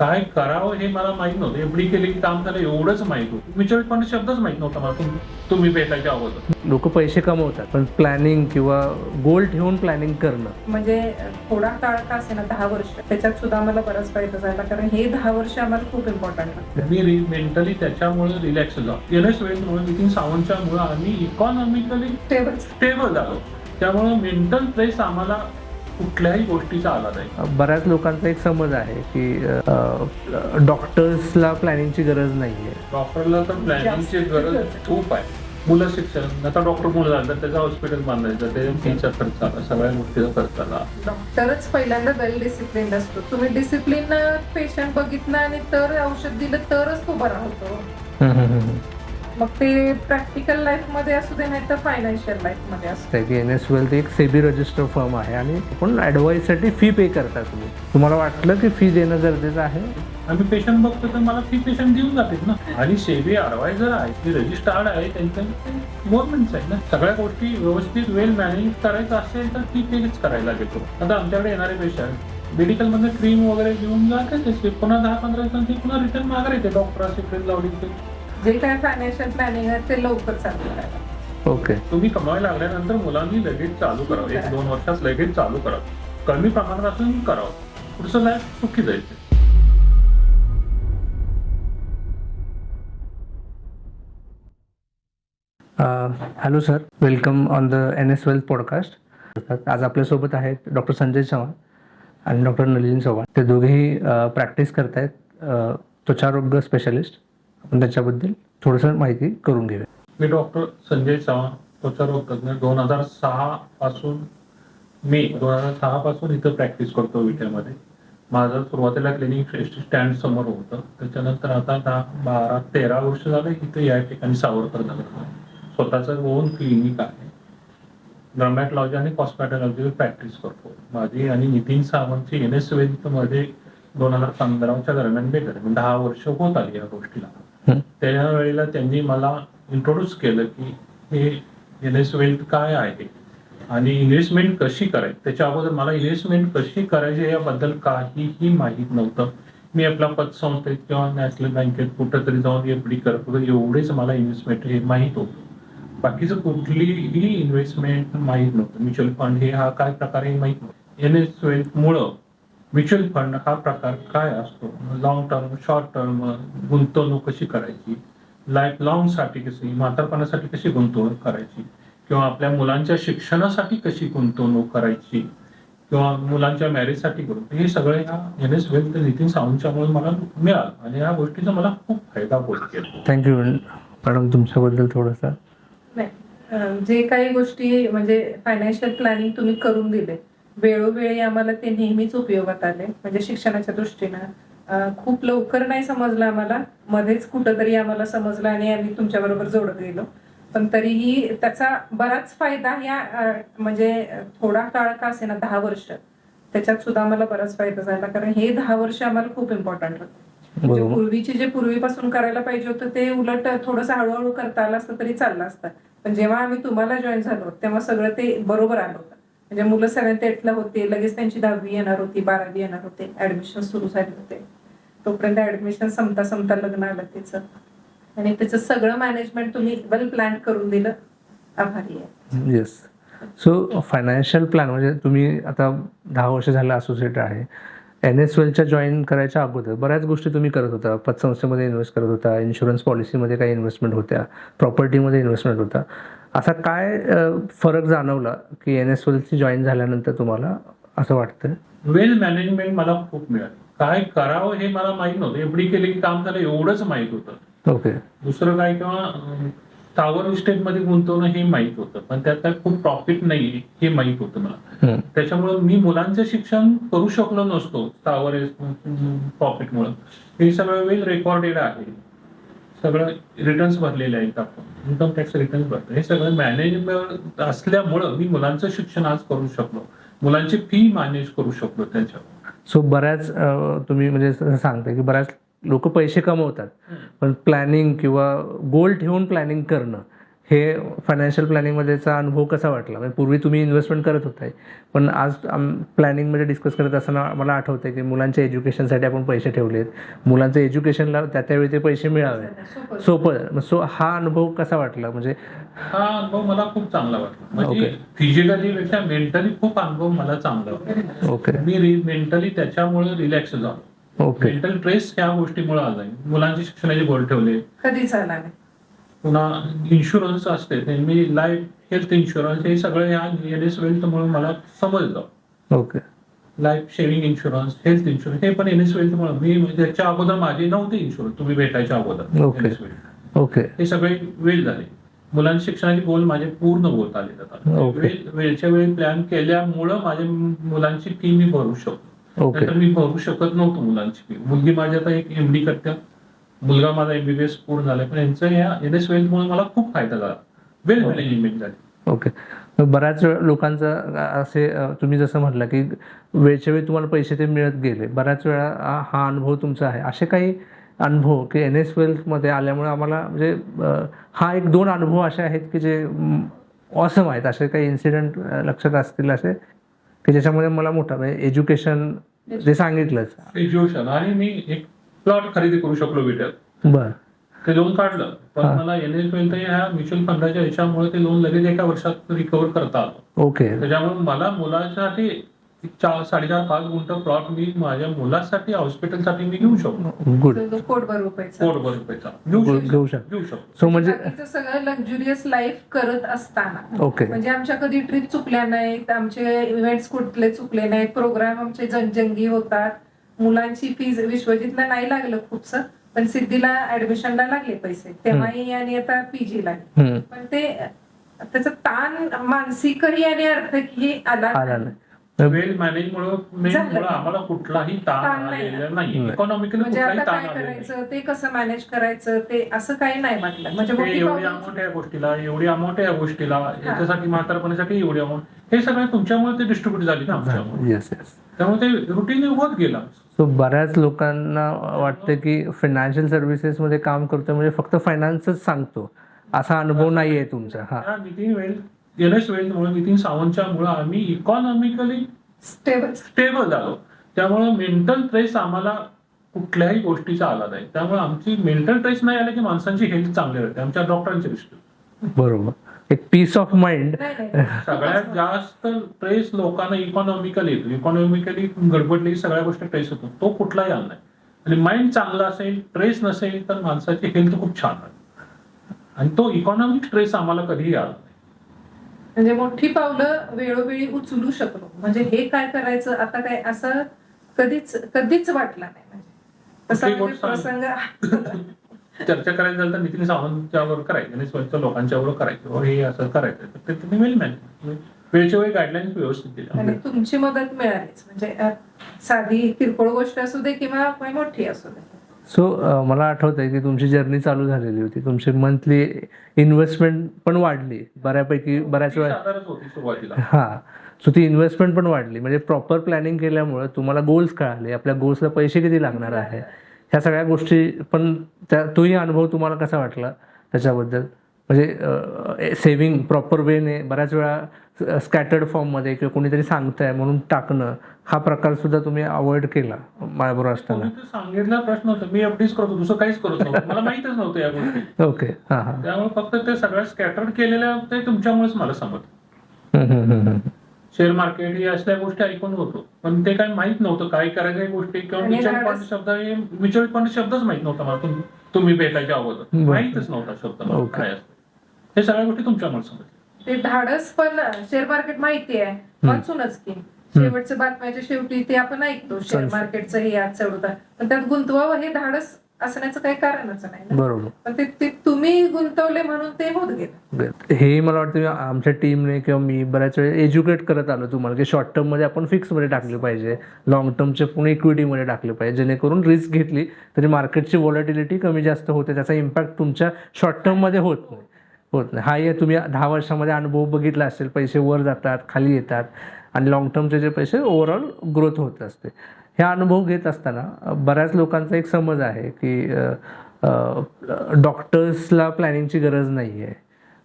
काय करावं हे मला माहीत नव्हतं. एफडी केली की काम झालं एवढंच माहीत होतं. म्युच्युअल फंड शब्दच माहीत नव्हता मला. तुम- तुम्ही भेटायच्या अगोदर. लोक पैसे कमवतात पण प्लॅनिंग किंवा गोल ठेवून प्लॅनिंग करणं. म्हणजे थोडा काळ का असे ना दहा वर्ष? त्याच्यात सुद्धा आम्हाला बराच फायदा झाला कारण हे दहा वर्ष आम्हाला खूप इम्पॉर्टंट मी मेंटली त्याच्यामुळे रिलॅक्स झालो. एनएस वेळमुळे नितीन सावंतच्या मुळे आम्ही इकॉनॉमिकली टेबल स्टेबल झालो. त्यामुळे मेंटल प्रेस आम्हाला कुठल्याही गोष्टीचा आला नाही. बऱ्याच लोकांचा एक समज आहे की डॉक्टर्सला प्लॅनिंगची गरज नाही आहे डॉक्टरला तर प्लॅनिंगची गरज. खूप आहे. मुलं शिक्षण आता डॉक्टर मुलं झालं तर त्याचं हॉस्पिटल बांधायचं ते फीचा खर्च आला सगळ्या गोष्टीचा खर्च आला डॉक्टरच पहिल्यांदा वेल डिसिप्लिन असतो. तुम्ही डिसिप्लिन पेशंट बघितलं आणि तर औषध दिलं तरच तो बरा होतो. मग ते प्रॅक्टिकल लाईफमध्ये असू दे नाही तर फायनान्शियल लाईफमध्ये असू की एन एस वेल्थ एक सेबी रजिस्टर फर्म आहे आणि आपण ॲडवाईससाठी फी पे करता तुम्ही. तुम्हाला वाटलं की फी देणं गरजेचं आहे? आम्ही पेशंट बघतो तर मला फी पेशंट देऊन जातात ना. आणि सेबी ॲडवायझर आहे ते रजिस्टर्ड आहे त्यांचं गव्हर्नमेंटचं आहे ना. सगळ्या गोष्टी व्यवस्थित वेल मॅनेज करायचं असेल तर ती पेच करायला घेतो आता आमच्याकडे येणारे पेशंट मेडिकलमध्ये क्रीम वगैरे घेऊन जाते त्याचे पुन्हा दहा पंधरा दिवसांनी पुन्हा रिटर्न माघार येते. डॉक्टरांची क्रीम लावली जे काय फायनान्शियल प्लॅनिंग आहे ते लवकर चालू करायला. ओके तुम्ही कमावायला लागल्यानंतर मुलांनी लगेच चालू करावं. एक दोन वर्षात लगेच चालू करावं. कमी प्रमाणात असून करावं. पुढचं लाईफ सुखी जायचं. Hello sir welcome on the N S wealth podcast आज आपल्यासोबत आहेत डॉक्टर संजय चव्हाण आणि डॉक्टर नलिन चव्हाण. ते दोघेही प्रॅक्टिस करतायत त्वचारोग्य स्पेशलिस्ट आपण त्याच्याबद्दल थोडंसं माहिती करून घेऊया. मी डॉक्टर संजय चव्हाण त्वचारोग तज्ञ दोन हजार सहा पासून मी दोन हजार सहा पासून इथं प्रॅक्टिस करतो विट्यामध्ये. माझं सुरुवातीला क्लिनिक स्टँड समोर होतं. त्याच्यानंतर आता दहा बारा तेरा वर्ष झालं इथं या ठिकाणी सावरकर नगर स्वतःचं ओन क्लिनिक आहे. ड्रमॅटॉलॉजी आणि कॉस्मॅटॉलॉजी प्रॅक्टिस करतो. माझी आणि नितीन सावंतची एन एसमध्ये दोन हजार पंधराच्या दरम्यान भेट झाली म्हणजे दहा वर्ष होत आली या गोष्टीला. त्या वेळेला त्यांनी मला इंट्रोड्यूस केलं की हे वेल्थ काय आहे? आणि इन्व्हेस्टमेंट कशी करायची? त्याच्या अगोदर मला इन्व्हेस्टमेंट कशी करायची याबद्दल काहीही माहीत नव्हतं. मी आपल्या पतसंस्थेत किंवा नॅशनल बँकेत कुठंतरी जाऊन एफ डी करत होतो. एवढेच मला इन्व्हेस्टमेंट हे माहीत होतं. बाकीचं कुठलीही इन्व्हेस्टमेंट माहीत नव्हतं. म्युच्युअल फंड हे हा काय प्रकार माहीत नव्हतं. एन एस वेल्थ मुळे म्युच्युअल फंड हा प्रकार काय असतो? लॉंग टर्म शॉर्ट टर्म गुंतवणूक कशी करायची? लाईफ लॉंगसाठी कशी म्हातारपणासाठी कशी गुंतवणूक करायची? किंवा आपल्या मुलांच्या शिक्षणासाठी कशी गुंतवणूक करायची? किंवा मुलांच्या मॅरेजसाठी करून हे सगळे ह्या एन एस वेल्थ नितीन सावंतच्यामुळे मला मिळालं आणि या गोष्टीचा मला खूप फायदा होत गेला थँक्यू मॅडम तुमच्याबद्दल थोडंसं. जे काही गोष्टी म्हणजे फायनान्शियल प्लॅनिंग तुम्ही करून दिले वेळोवेळी आम्हाला ते नेहमीच उपयोगात आले. म्हणजे शिक्षणाच्या दृष्टीनं खूप लवकर नाही समजलं आम्हाला. मध्येच कुठंतरी आम्हाला समजलं आणि आम्ही तुमच्या बरोबर जोडत गेलो. पण तरीही त्याचा बराच फायदा या म्हणजे थोडा काळ का असे ना दहा वर्ष त्याच्यात सुद्धा आम्हाला बराच फायदा झाला. कारण हे दहा वर्ष आम्हाला खूप इम्पॉर्टंट होते. म्हणजे. पूर्वीचे जे पूर्वीपासून करायला पाहिजे होतं ते उलट थोडंसं हळूहळू करता आलं असतं तरी चाललं असतं. पण जेव्हा आम्ही तुम्हाला जॉईन झालो तेव्हा सगळं ते बरोबर आलं होतं. म्हणजे मुलं सेव्हन्थ एटला होते लगेच त्यांची दहावी येणार होती बारावी येणार होते ऍडमिशन सुरू झाले होते. तोपर्यंत ऍडमिशन संपता संपता लग्न आलं त्याचं. आणि त्याचं सगळं मॅनेजमेंट तुम्ही वेल प्लॅन करून दिलं. आभारी आहे. येस सो फायनान्शियल प्लॅन म्हणजे तुम्ही आता दहा वर्ष झालं असोसिएट आहे. एन एस वेलच्या जॉईन करायच्या अगोदर बऱ्याच गोष्टी तुम्ही करत होता. पतसंस्थेमध्ये इन्व्हेस्ट करत होता इन्शुरन्स पॉलिसीमध्ये काही इन्व्हेस्टमेंट होत्या प्रॉपर्टीमध्ये इन्व्हेस्टमेंट होता. असा काय फरक जाणवला की एन एस वेलची जॉईन झाल्यानंतर तुम्हाला असं वाटतं वेल मॅनेजमेंट मला खूप मिळाली. काय करावं हे मला माहीत नव्हतं. एफडी केली की काम झालं एवढंच माहीत होतं. ओके. दुसरं काय किंवा टावर मध्ये गुंतवणं हे माहीत होतं. पण त्यात काय खूप प्रॉफिट नाही हे माहीत होतं मला. त्याच्यामुळे मी मुलांचं शिक्षण करू शकलो नसतो टावर प्रॉफिटमुळे हे सगळं वेल रेकॉर्डेड आहे. सगळं रिटर्न्स भरलेले आहेत आपण. इन्कम टॅक्स रिटर्न्स भरतो हे सगळं मॅनेजमेंट असल्यामुळं मी मुलांचं शिक्षण आज करू शकलो. मुलांची फी मॅनेज करू शकलो त्याच्यावर. सो बऱ्याच तुम्ही म्हणजे सांगता की बऱ्याच लोक पैसे कमवतात. पण प्लॅनिंग किंवा गोल ठेवून प्लॅनिंग करणं हे फायनान्शियल प्लॅनिंगमध्येचा अनुभव कसा वाटला? म्हणजे पूर्वी तुम्ही इन्व्हेस्टमेंट करत होताय पण आज प्लॅनिंगमध्ये डिस्कस करत असताना मला आठवतंय की मुलांच्या एज्युकेशनसाठी आपण पैसे ठेवलेत. मुलांचं एज्युकेशनला त्या त्यावेळी ते पैसे मिळावे. सोपं. सो हा अनुभव कसा वाटला? म्हणजे हा अनुभव मला खूप चांगला वाटला. म्हणजे. फिजिकली पेक्षा मेंटली खूप अनुभव मला चांगला वाटला. ओके मी मेंटली त्याच्यामुळे रिलॅक्स झालो. ओके मेंटल स्ट्रेस ह्या गोष्टीमुळे आलाय. मुलांचे शिक्षणाचे गोल ठेवले. कधीच आला नाही. पुन्हा इन्शुरन्स असते. ते मी लाईफ हेल्थ इन्शुरन्स हे सगळं ह्या एन एस वेल्थमुळे मला समजलं. Okay life saving insurance health insurance हे पण एन एस वेल्थमुळे मी त्याच्या अगोदर माझे नव्हते इन्शुरन्स तुम्ही भेटायच्या अगोदर Wealth. ओके हे सगळे वेळ झाले. मुलांच्या शिक्षणाचे गोल माझे पूर्ण होत आले. जातात वेळच्या वेळी प्लॅन केल्यामुळं माझ्या मुलांची फी मी भरू शकतो. ओके नाहीतर मी भरू शकत नव्हतो मुलांची फी मुलगी माझी आता एक एमडी करते. मुलगा माझा एमबीबीएस पूर्ण झालाय. पण यांचं या एन एस मुळे मला खूप फायदा झाला. वेल. मॅनेजमेंट झाली. ओके बऱ्याच लोकांचं असे तुम्ही जसं म्हटलं की वेळच्या वेळी तुम्हाला पैसे ते मिळत गेले. बऱ्याच वेळा हा- अनुभव तुमचा आहे. असे काही अनुभव की एन एस वेल्थमध्ये आल्यामुळे आम्हाला म्हणजे हा एक दोन अनुभव असे आहेत की जे ऑसम आहेत. असे काही इन्सिडेंट लक्षात असतील असे? की ज्याच्यामध्ये मला मोठा म्हणजे एज्युकेशन जे सांगितलंच. एज्युकेशन आणि मी एक प्लॉट खरेदी करू शकलो विट्यात बर. ते लोन काढलं. पण. मला एन एस वेल्थ ह्या म्युच्युअल फंडाच्या ह्याच्यामुळे ते लोन लगेच एका वर्षात रिकव्हर करता आलं. ओके. त्याच्यामुळे मला मुलासाठी चार साडेचार पाच गुंठ प्लॉट मी माझ्या मुलासाठी हॉस्पिटलसाठी मी घेऊ शकतो. गुड कोटभर रुपयाचा. कोटभर रुपयाचा. घेऊ शकतो. घेऊ शकतो. सो म्हणजे सगळं लक्झुरियस लाईफ करत असताना. ओके. म्हणजे आमच्या कधी ट्रिप चुकल्या नाहीत आमचे इव्हेंट्स कुठले चुकले नाहीत प्रोग्राम आमचे जनजंगी होतात. मुलांची फीज विश्वजितला नाही लागलं खूपस पण सिद्धीला ऍडमिशनला लागले पैसे. तेव्हाही आणि आता पीजी लागले हम्म. पण ते त्याचा ताण मानसिकही आणि आर्थिकही आला आला वेल मॅनेजमुळे. आम्हाला कुठलाही ताण नाही. आलेला नाही नाही. इकॉनॉमिकली म्हणजे आता ताण काय करायचं? ते कसं मॅनेज करायचं? ते असं काही नाही म्हटलं. म्हणजे एवढी अमाऊंट या गोष्टीला एवढी अमाऊंट या गोष्टीला. याच्यासाठी म्हातारपणासाठी एवढी अमाऊंट हे सगळं तुमच्यामुळे ते डिस्ट्रीब्युट झाली ना आमच्यामुळे. त्यामुळे ते रुटीन होत गेला. सो बऱ्याच लोकांना वाटतं की फायनान्शियल सर्व्हिसेसमध्ये काम करतो म्हणजे फक्त फायनान्सच सांगतो. असा अनुभव नाही आहे तुमचा. हा. नितीन वेल्थ एन एस वेल्थमुळे नितीन सावंतच्या मुळे आम्ही इकॉनॉमिकली स्टेबल स्टेबल झालो. त्यामुळे मेंटल ट्रेस आम्हाला कुठल्याही गोष्टीचा आला नाही. त्यामुळे आमची मेंटल ट्रेस नाही आला की माणसांची हेल्थ चांगली राहते. आमच्या डॉक्टरांची दृष्टी बरोबर. एक पीस ऑफ माइंड सगळ्यात जास्त ट्रेस लोकांना इकॉनॉमिकली येतो इकॉनॉमिकली गडबडली सगळ्या गोष्टी ट्रेस होतो तो कुठलाही आला नाही. आणि माइंड चांगला असेल ट्रेस नसेल तर माणसाची हेल्थ खूप छान राहते आणि तो इकॉनॉमिक ट्रेस आम्हाला कधीही आला नाही. म्हणजे मोठी पावलं वेळोवेळी उचलू शकलो. म्हणजे हे काय करायचं आता काय असं कधीच कधीच वाटलं नाही. म्हणजे तसा प्रसंग चर्चा करायची झाली तर नितीन सावंतच्यावर करायची आणि स्वतःच्या लोकांच्यावर करायचं. बाबा हे असं करायचं. तर ते तुम्ही वेल मॅनेज वेळच्या वेळी गाईडलाईन्स व्यवस्थित आणि दिल्या तुमची मदत मिळालीच. म्हणजे साधी किरकोळ गोष्ट असू दे किंवा काही मोठी असू दे. सो मला आठवत आहे की तुमची जर्नी चालू झालेली होती. तुमची मंथली इन्व्हेस्टमेंट पण वाढली. बऱ्यापैकी बऱ्याच वेळा हा. सो ती इन्व्हेस्टमेंट पण वाढली. म्हणजे प्रॉपर प्लॅनिंग केल्यामुळे तुम्हाला गोल्स कळाले. आपल्या गोल्सला पैसे किती लागणार आहे? ह्या सगळ्या गोष्टी पण त्या तोही अनुभव तुम्हाला कसा वाटला त्याच्याबद्दल? म्हणजे सेव्हिंग प्रॉपर वेने बऱ्याच वेळा स्कॅटर्ड फॉर्ममध्ये किंवा कोणीतरी सांगतंय म्हणून टाकणं हा प्रकार सुद्धा तुम्ही अवॉइड केला माझ्याबरोबर असताना. कोणी तर सांगितला प्रश्न होता. मी एफडीच करतो दुसरं काहीच करत नव्हतं. मला माहितच नव्हतं या गोष्टी. ओके हां हां. त्यामुळे फक्त ते सगळ्या स्कॅटर्ड केलेल्या ते तुमच्यामुळेच मला समजलं. शेअर मार्केट ही असल्या गोष्टी ऐकून होतो. पण ते काय माहीत नव्हतं काय करायच्या गोष्टी. किंवा म्युच्युअल फंड शब्द हे म्युच्युअल फंड शब्दच माहीत नव्हता मला. तुम- तुम्ही भेटायच्या अगोदर. माहितच नव्हता शब्द. काय असतं. हे सगळ्या गोष्टी तुमच्यामुळे समजल्या ते धाडस पण शेअर मार्केट माहिती आहे. वाचूनच की. शेवटच्या बातम्याच्या शेवटी ते आपण ऐकतो. शेअर. मार्केटचं हे आज चढवतात पण त्यात गुंतवावं हे धाडस असण्याचं काही कारणच नाही. बरोबर. पण ते ते तुम्ही गुंतवले म्हणून ते होत गेलं. हे मला वाटतं आमच्या टीमने किंवा मी बऱ्याच वेळेस एज्युकेट करत आलो तुम्हाला की शॉर्ट टर्ममध्ये आपण फिक्समध्ये टाकले पाहिजे. लॉंग टर्मचे पुणे इक्विटीमध्ये टाकले पाहिजे. जेणेकरून रिस्क घेतली तरी मार्केटची व्हॉलॅटिलिटी कमी जास्त होते. त्याचा इम्पॅक्ट तुमच्या शॉर्ट टर्ममध्ये होत नाही. होत नाही. हा हे तुम्ही दहा वर्षामध्ये अनुभव बघितला असेल. पैसे वर जातात खाली येतात. आणि लॉंग टर्मचे जे पैसे ओव्हरऑल ग्रोथ होत असते. हे अनुभव घेत असताना बऱ्याच लोकांचा एक समज आहे की डॉक्टर्सला प्लॅनिंगची गरज नाही आहे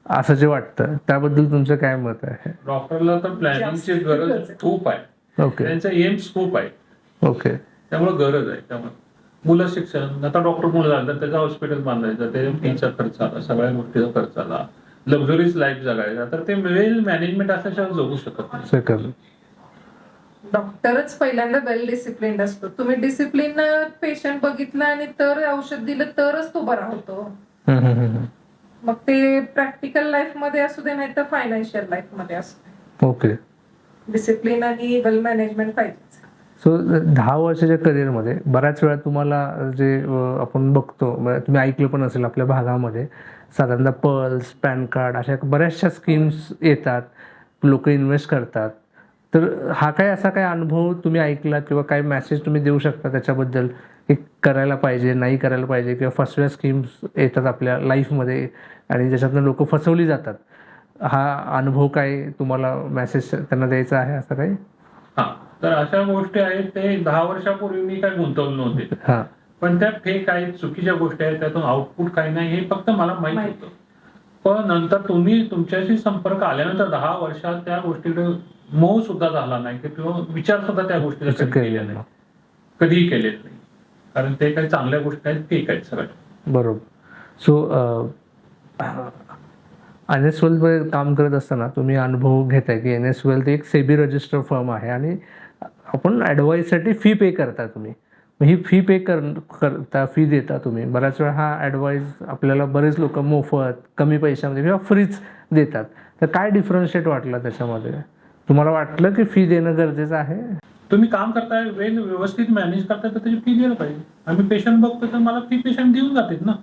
असं जे वाटतं. त्याबद्दल तुमचं काय मत आहे? डॉक्टरला तर प्लॅनिंगची गरज. खूप आहे. ओके. त्यांचा एम्स खूप आहे. ओके. त्यामुळे गरज आहे त्यामुळे. मुलं शिक्षण आता डॉक्टर मुलं झालं तर त्याचं हॉस्पिटल बांधायचं त्याच्या फीचा खर्च आला सगळ्या गोष्टीचा खर्च आला. लक्झरीज लाईफ जगायचा तर ते वेल मॅनेजमेंट असल्याशिवाय जगू शकत नाही. डॉक्टरच पहिल्यांदा वेल डिसिप्लिन असतो. तुम्ही डिसिप्लिन पेशंट बघितला आणि तर औषध दिलं तरच तो बरा होतो. मग ते प्रॅक्टिकल लाईफमध्ये असू दे नाही तर फायनान्शियल लाईफमध्ये असू दे. ओके. डिसिप्लिन आणि वेल मॅनेजमेंट पाहिजे सो दहा वर्षाच्या करिअरमध्ये बऱ्याच वेळा तुम्हाला जे आपण बघतो तुम्ही ऐकलं पण असेल आपल्या भागामध्ये साधारणतः पल्स पॅन कार्ड अशा बऱ्याचशा स्कीम्स येतात. लोक इन्व्हेस्ट करतात. तर हा काय असा काय अनुभव तुम्ही ऐकला किंवा काय मेसेज तुम्ही देऊ शकता त्याच्याबद्दल? की करायला पाहिजे नाही करायला पाहिजे किंवा फसव्या स्कीम्स येतात आपल्या लाईफमध्ये आणि ज्याच्यातनं लोक फसवली जातात. हा अनुभव काय तुम्हाला मेसेज त्यांना द्यायचा आहे असं काही? हा. तर अशा गोष्टी आहेत ते दहा वर्षापूर्वी मी काय गुंतवले नव्हते. हां. पण त्या फेक आहेत चुकीच्या गोष्टी आहेत त्यातून आउटपुट काही नाही हे फक्त मला माहीत माहीत. होतं. पण नंतर तुम्ही तुमच्याशी संपर्क आल्यानंतर दहा वर्षात त्या गोष्टीकडे मोह सुद्धा झाला नाही की किंवा विचार सुद्धा त्या गोष्टीचा कधी केलेला नाही. कधीही केलेला नाही. कारण ते काही चांगल्या गोष्टी आहेत फेक आहेत सगळ्या बरोबर. सो एन एसमध्ये काम करत असताना तुम्ही अनुभव घेताय की एन एस वेल्थ एक सेबी रजिस्टर फर्म आहे आणि आपण ॲडवाईससाठी फी पे करता तुम्ही. ही फी पे कर करता फी देता तुम्ही. बऱ्याच वेळा हा ॲडवाईस आपल्याला बरेच लोक मोफत कमी पैशामध्ये किंवा फ्रीच देतात. तर काय डिफरन्शिएट वाटला त्याच्यामध्ये? तुम्हाला वाटलं की फी देणं गरजेचं आहे? तुम्ही काम करताय वेल व्यवस्थित मॅनेज करताय तर त्याची फी द्यायला पाहिजे. आम्ही पेशंट बघतो तर मला फी पेशंट देऊन जातात ना.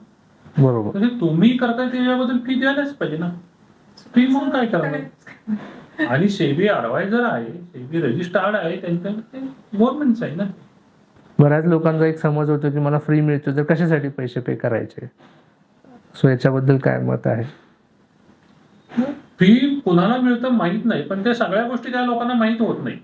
बरोबर. तसे तुम्ही करताय त्याच्याबद्दल फी द्यायलाच पाहिजे ना. फी म्हणून काय करणार आणि सेबी ऍडवायझर आहे सेबी रजिस्टर्ड आहे त्यांच्या गव्हर्नमेंटच आहे ना. बऱ्याच लोकांचा एक समज होतो की मला फ्री मिळतो तर कशासाठी पैसे पे करायचे? सो याच्याबद्दल काय मत आहे? फी कुणाला मिळतं माहीत नाही पण त्या सगळ्या गोष्टी त्या लोकांना माहीत होत नाही.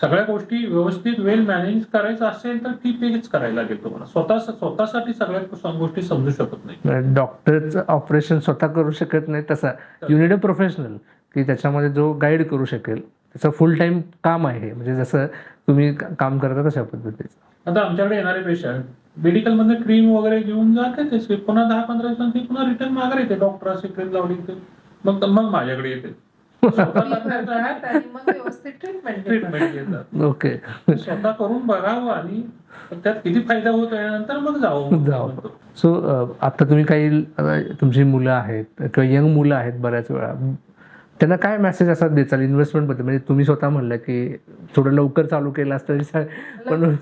सगळ्या गोष्टी व्यवस्थित वेल मॅनेज करायचं असेल तर फी पेच करायला लागेल तुम्हाला. स्वतः स्वतःसाठी सगळ्या गोष्टी समजू शकत नाही. डॉक्टरचं ऑपरेशन स्वतः करू शकत नाही तसा. युनिट प्रोफेशनल की त्याच्यामध्ये जो गाईड करू शकेल त्याचं फुल टाइम काम आहे. म्हणजे जसं तुम्ही काम करता तशा पद्धतीचं. आता आमच्याकडे येणारे पेशंट मेडिकलमध्ये क्रीम वगैरे घेऊन जाते ते पुन्हा दहा पंधरा दिवसांनी पुन्हा रिटर्न माघार येते. डॉक्टर असे क्रीम लावली मग मग माझ्याकडे येते. भरतात आणि मग व्यवस्थित ट्रीटमेंट ट्रीटमेंट घेतात ओके स्वतः करून बघावं आणि त्यात किती फायदा होतोय नंतर मग जाऊ जावं. सो आता तुम्ही काही तुमची मुलं आहेत किंवा यंग मुलं आहेत बऱ्याच वेळा त्यांना काय मेसेज असा द्याल इन्व्हेस्टमेंटबद्दल? म्हणजे तुम्ही स्वतः म्हणलं की थोडं लवकर चालू केलं असतं पण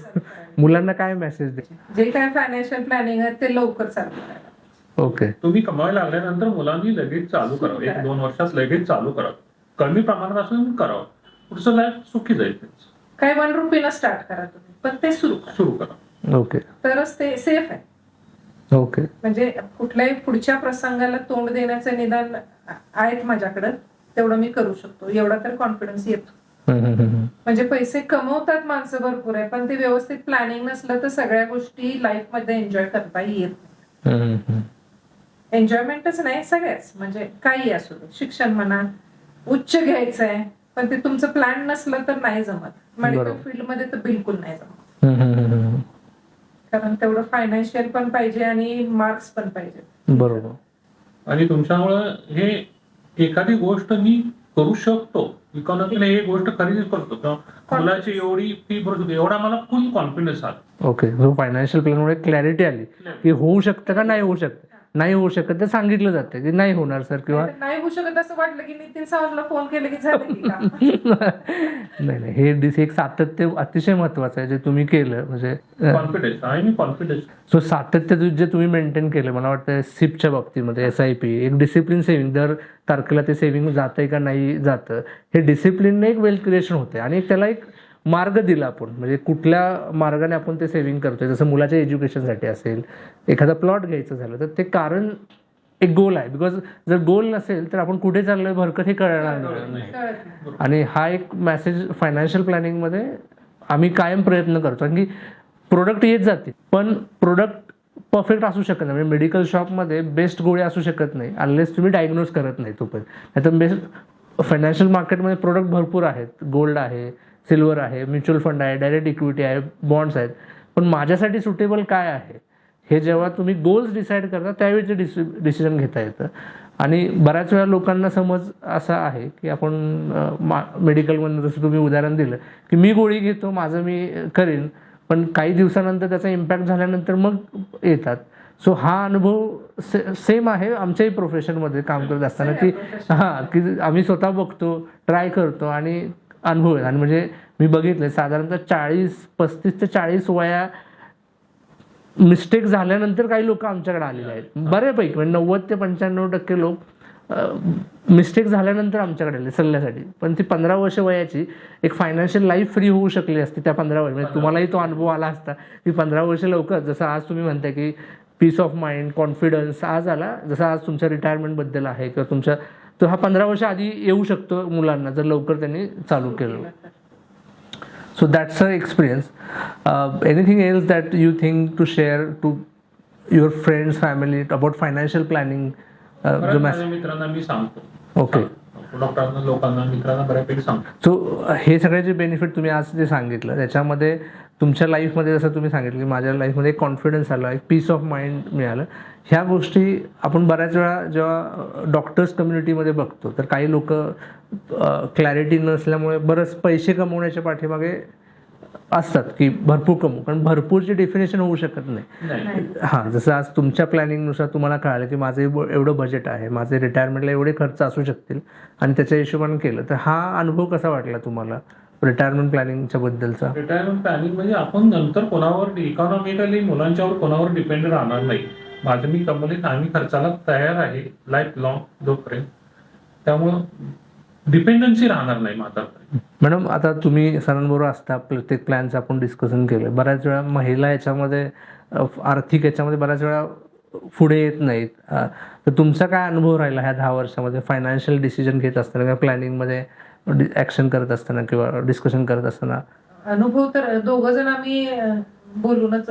मुलांना काय मेसेज द्या जे काय फायनान्शियल प्लॅनिंग आहे ते लवकर चालू ओके. तुम्ही कमावायला लागल्यानंतर मुलांनी लगेच चालू करावं. एक दोन वर्षात लगेच चालू करावं. कमी प्रमाणात असून करावं. पुढचं लाईफ सुखी जाईल काय वन रुपीनं स्टार्ट करा तुम्ही पण ते सुरू करा. सुरू करा. ओके. तरच ते सेफ आहे. ओके. म्हणजे कुठल्याही पुढच्या प्रसंगाला तोंड देण्याचं निदान आहेत माझ्याकडं तेवढं मी करू शकतो. एवढा तर कॉन्फिडन्स येतो. म्हणजे पैसे कमवतात माणसं भरपूर आहे पण ते व्यवस्थित प्लॅनिंग नसलं तर सगळ्या गोष्टी लाईफमध्ये एन्जॉय करता येत. एन्जॉयमेंटच नाही सगळ्याच म्हणजे काही असू दे. शिक्षण म्हणा उच्च घ्यायचंय पण ते तुमचं प्लॅन नसलं तर नाही जमत. मेडिकल बरोबर. फील्डमध्ये तर बिलकुल नाही जमत. कारण तेवढं फायनान्शियल पण पाहिजे आणि मार्क्स पण पाहिजे. बरोबर. आणि तुमच्यामुळं हे एखादी गोष्ट मी करू शकतो. इकॉनॉमिकली ही गोष्ट खरेदी करतो. किंवा मुलाची एवढी फी भरू शकतो एवढा मला फुल कॉन्फिडन्स आला. ओके सो फायनान्शियल प्लॅनमुळे क्लॅरिटी आली. की होऊ शकतं का नाही होऊ शकतं? नाही होऊ शकत तर सांगितलं जातं की नाही होणार सर किंवा नाही होऊ शकत असं वाटलं की नितीन सावंतला फोन केलं की झालं की काम. नाही नाही हे डिस एक सातत्य अतिशय महत्वाचं आहे जे तुम्ही केलं म्हणजे कॉन्फिडन्स आहे मी कॉन्फिडन्स सो सातत्य तु- जे तुम्ही मेंटेन केलं मला वाटतं सिपच्या बाबतीमध्ये एस आय पी एक डिसिप्लिन सेव्हिंग दर तारखेला ते सेव्हिंग जातंय का नाही जातं हे डिसिप्लिनने एक वेल्थ क्रिएशन होते आणि त्याला एक मार्ग दिला आपण. म्हणजे कुठल्या मार्गाने आपण ते सेव्हिंग करतोय? जसं मुलाच्या एज्युकेशनसाठी असेल एखादा प्लॉट घ्यायचं झालं तर ते कारण एक गोल आहे. बिकॉज जर गोल नसेल तर आपण कुठे चाललोय भरकत हे कळणार नाही. आणि हा एक मेसेज फायनान्शियल प्लॅनिंगमध्ये आम्ही कायम प्रयत्न करतो. कारण की प्रोडक्ट येत जाते. पण प्रोडक्ट परफेक्ट असू शकत नाही. म्हणजे मेडिकल शॉपमध्ये बेस्ट गोळी असू शकत नाही अनलेस तुम्ही डायग्नोज करत नाही तोपर्यंत. नाही तर बेस्ट फायनान्शियल मार्केटमध्ये प्रोडक्ट भरपूर आहेत. गोल्ड आहे. सिल्वर आहे म्युच्युअल फंड आहे डायरेक्ट इक्विटी आहे बॉन्ड्स आहेत. पण माझ्यासाठी सुटेबल काय आहे? हे जेव्हा तुम्ही गोल्स डिसाईड करता त्यावेळी ते डिसि डिसिजन घेता येतं. आणि बऱ्याच वेळा लोकांना समज असा आहे की आपण मा मेडिकलमधून जसं तुम्ही उदाहरण दिलं की मी गोळी घेतो माझं मी करीन पण काही दिवसानंतर त्याचा इम्पॅक्ट झाल्यानंतर मग येतात. सो हा अनुभव से सेम आहे आमच्याही प्रोफेशनमध्ये काम करत असताना की हां की आम्ही स्वतः बघतो ट्राय करतो आणि अनुभव आहे. आणि म्हणजे मी बघितलं साधारणतः चाळीस पस्तीस ते चाळीस वया मिस्टेक झाल्यानंतर काही लोक आमच्याकडे आलेले आहेत. बऱ्यापैकी म्हणजे नव्वद ते पंच्याण्णव टक्के लोक मिस्टेक झाल्यानंतर आमच्याकडे आले सल्ल्यासाठी. पण ती पंधरा वर्ष वयाची एक फायनान्शियल लाईफ फ्री होऊ शकली असती त्या पंधरा वर्ष म्हणजे तुम्हालाही तो अनुभव आला असता की पंधरा वर्ष लवकर जसं आज तुम्ही म्हणताय की पीस ऑफ माइंड कॉन्फिडन्स आज आला. जसं आज तुमच्या रिटायरमेंटबद्दल आहे किंवा तुमच्या तर हा पंधरा वर्ष आधी येऊ शकतो मुलांना जर लवकर त्यांनी चालू केलं. So that's a experience anything else that you think to share to your friends family about financial planning okay so हे सगळ्याचे बेनिफिट तुम्ही आज जे सांगितलं त्याच्यामध्ये तुमच्या लाईफमध्ये जसं तुम्ही सांगितलं की माझ्या लाईफमध्ये एक कॉन्फिडन्स आला एक पीस ऑफ माइंड मिळालं. ह्या गोष्टी आपण बऱ्याच वेळा जेव्हा डॉक्टर्स कम्युनिटीमध्ये बघतो तर काही लोक क्लॅरिटी नसल्यामुळे बरंच पैसे कमवण्याच्या पाठीमागे असतात की भरपूर कमवू कारण भरपूरची डेफिनेशन होऊ शकत नाही. हां जसं आज तुमच्या प्लॅनिंगनुसार तुम्हाला कळालं की माझं एव- एवढं बजेट आहे माझे रिटायरमेंटला एवढे खर्च असू शकतील आणि त्याच्या हिशोबाने केलं. तर हा अनुभव कसा वाटला तुम्हाला? रिटायरमेंट प्लॅनिंगच्या बद्दलचा? रिटायरमेंट प्लॅनिंग म्हणजे आपण नंतर कोणावर इकॉनॉमिकली मुलांच्यावर कोणावर डिपेंड राहणार नाही. माझं मी कमवले आम्ही खर्चाला तयार आहे लाईफ लॉंग जोपर्यंत. त्यामुळं डिपेंडन्सी राहणार नाही माझा. मॅडम आता तुम्ही सरांबरोबर असता प्रत्येक प्लॅनचं आपण डिस्कशन केलं. बऱ्याच वेळा महिला याच्यामध्ये आर्थिक याच्यामध्ये बऱ्याच वेळा पुढे येत नाहीत. तर तुमचा काय अनुभव राहिला ह्या दहा वर्षामध्ये? फायनान्शियल डिसिजन घेत असताना किंवा प्लॅनिंगमध्ये ॲक्शन करत असताना किंवा डिस्कशन करत असताना. अनुभव तर दोघ जण आम्ही बोलूनच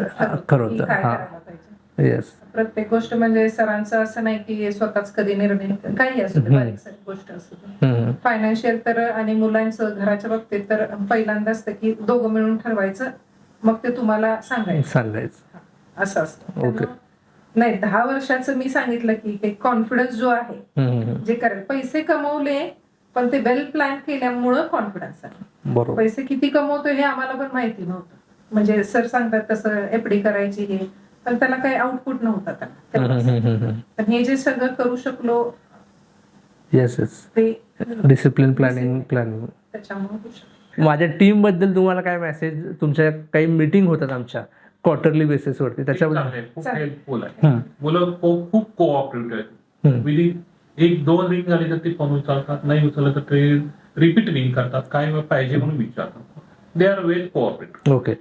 ठरवतो हा. पाहिजे. येस प्रत्येक गोष्ट म्हणजे सरांचं असं नाही की स्वतःच कधी निर्णय काही असू गोष्ट असू फायनान्शियल तर आणि मुलांचं घराच्या बाबतीत तर पहिल्यांदा असतं की दोघं मिळून ठरवायचं मग ते तुम्हाला सांगायचं. सांगायचं. असं असतं. ओके. नाही दहा वर्षाचं मी सांगितलं की कॉन्फिडन्स जो आहे जे करेल. पैसे कमवले पण ते वेल प्लॅन केल्यामुळं कॉन्फिडन्स आहे हम्म. बरोबर पैसे किती कमवतो हे आम्हाला पण माहिती नव्हतं म्हणजे सर सांगतात तसं एफडी करायची हे पण त्याला काही आउटपुट नव्हता त्याला हम्म, तेवढंच. हम्म, हम्म. पण हे जे सगळं करू शकलो येस येस ते डिसिप्लिन प्लॅनिंग प्लॅनिंग त्याच्यामुळे होऊ. माझ्या टीमबद्दल तुम्हाला काय मेसेज तुमच्या काही मीटिंग होतात आमच्या क्वार्टरली बेसिसवरती त्याच्याबद्दल खूप. हेल्पफुल आहे. मुलं खूप कोऑपरेटिव्ह आहेत. विदिन एक दोन रिंग झाली तर ते फोन उचलतात नाही उचललं तर ते रिपीट रिंग करतात. काय पाहिजे म्हणून विचारतात. They are well cooperative okay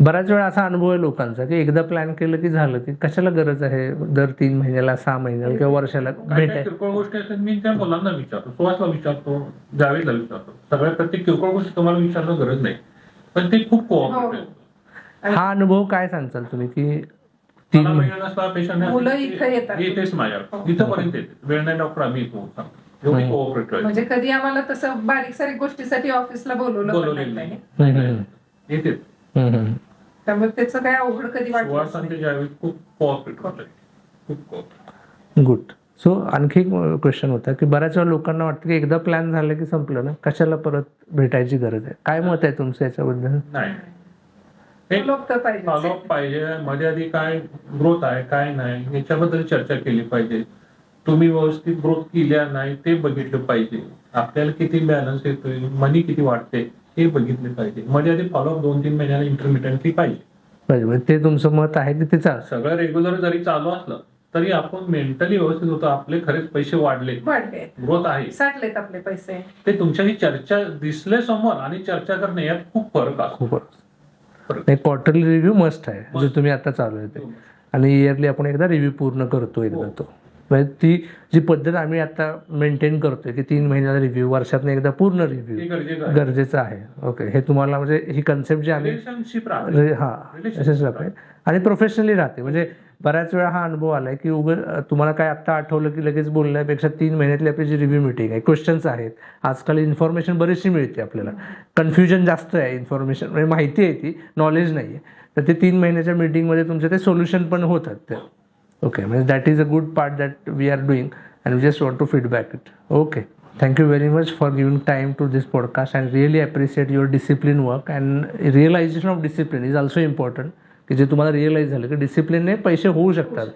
बऱ्याच वेळा असा अनुभव आहे लोकांचा की एकदा प्लॅन केलं की झालं की कशाला गरज आहे दर तीन महिन्याला सहा महिन्याला किंवा वर्षाला काय काय भेटाय किरकोळ गोष्टी असतात मी त्या मुलांना विचारतो सुहासला विचारतो जावेदला विचारतो. सगळ्या प्रत्येक किरकोळ गोष्टी तुम्हाला विचारणं गरज नाही. पण ते खूप हो, कोऑपरेटिव्ह हा अनुभव काय सांगचाल तुम्ही की मला तीन वेळ नसला पेशंट मुलं इथं येतात. येतेच माझ्या. इथंपर्यंत येते. वेळ नाही डॉक्टर आम्ही येतो सांगतो. एवढी हम्म. कोऑपरेटिव्ह आहे. म्हणजे कधी आम्हाला तसं बारीक सारीक गोष्टीसाठी ऑफिसला बोलवलं पण बोलवलेलं नाही. नाही. त्याने. हम्म, हम्म, येते. हम्म, हम्म. त्यामुळे त्याचं काय अवघड कधी वाटलं खूप खूप गुड सो आणखी एक क्वेश्चन होता की बऱ्याच वेळा लोकांना वाटतं की एकदा प्लॅन झालं की संपलं ना कशाला परत भेटायची गरज आहे? काय मत आहे तुमचं याच्याबद्दल? नाही. लोक तर पाहिजे फॉलोअप पाहिजे मध्ये आधी काय ग्रोथ आहे काय नाही याच्याबद्दल चर्चा केली पाहिजे. तुम्ही व्यवस्थित ग्रोथ केल्या नाही ते बघितलं पाहिजे. आपल्याला किती बॅलन्स येतोय मनी किती वाटते हे बघितले पाहिजे. मध्ये आधी फॉलोअप दोन तीन महिन्याला इंटरमिडियंटली पाहिजे. पाहिजे. म्हणजे ते तुमचं मत आहे की सगळं रेग्युलर जरी चालू असलं तरी आपण मेंटली व्यवस्थित होतो. आपले खरेच पैसे वाढले. वाढले. ग्रोथ आहे. साठलेत आपले पैसे. ते तुमच्या ही चर्चा दिसले समोर आणि चर्चा करणे यात खूप फरक असतो. खूपच नाही क्वार्टरली रिव्ह्यू मस्ट आहे जो तुम्ही आता चालू आहे ते. आणि इयरली आपण एकदा रिव्ह्यू पूर्ण करतो एकदा तो. म्हणजे ती जी पद्धत आम्ही आता मेंटेन करतोय की तीन महिन्याला रिव्ह्यू वर्षातनं एकदा पूर्ण हे रिव्ह्यू गरजेचं आहे. ओके हे तुम्हाला म्हणजे ही कन्सेप्ट जी आम्ही हा आणि प्रोफेशनली राहते. म्हणजे बऱ्याच वेळा हा अनुभव आलाय की उग तुम्हाला काय आत्ता आठवलं की लगेच बोलण्यापेक्षा तीन महिन्यातली आपली जी रिव्ह्यू मिटिंग आहे क्वेश्चन्स आहेत. आजकाल इन्फॉर्मेशन बरीचशी मिळते आपल्याला. कन्फ्युजन जास्त आहे इन्फॉर्मेशन म्हणजे माहिती आहे ती नॉलेज नाही आहे तर ते तीन महिन्याच्या मीटिंगमध्ये तुमचे ते सोल्युशन पण होतात ते. ओके म्हणजे that is a good part that we are doing and we just want to feedback it okay thank you very much for giving time to this podcast and really appreciate your discipline work and realization of discipline is also important की जे तुम्हाला realise झालं की डिसिप्लिनने पैसे होऊ शकतात.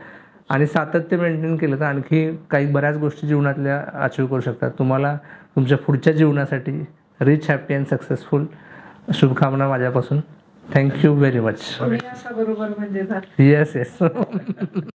आणि सातत्य मेंटेन केलं तर आणखी काही बऱ्याच गोष्टी जीवनातल्या अचीव करू शकतात. तुम्हाला तुमच्या पुढच्या जीवनासाठी रिच हॅपी अँड सक्सेसफुल शुभकामना माझ्यापासून. थँक्यू व्हेरी मच बरोबर म्हणजे येस येस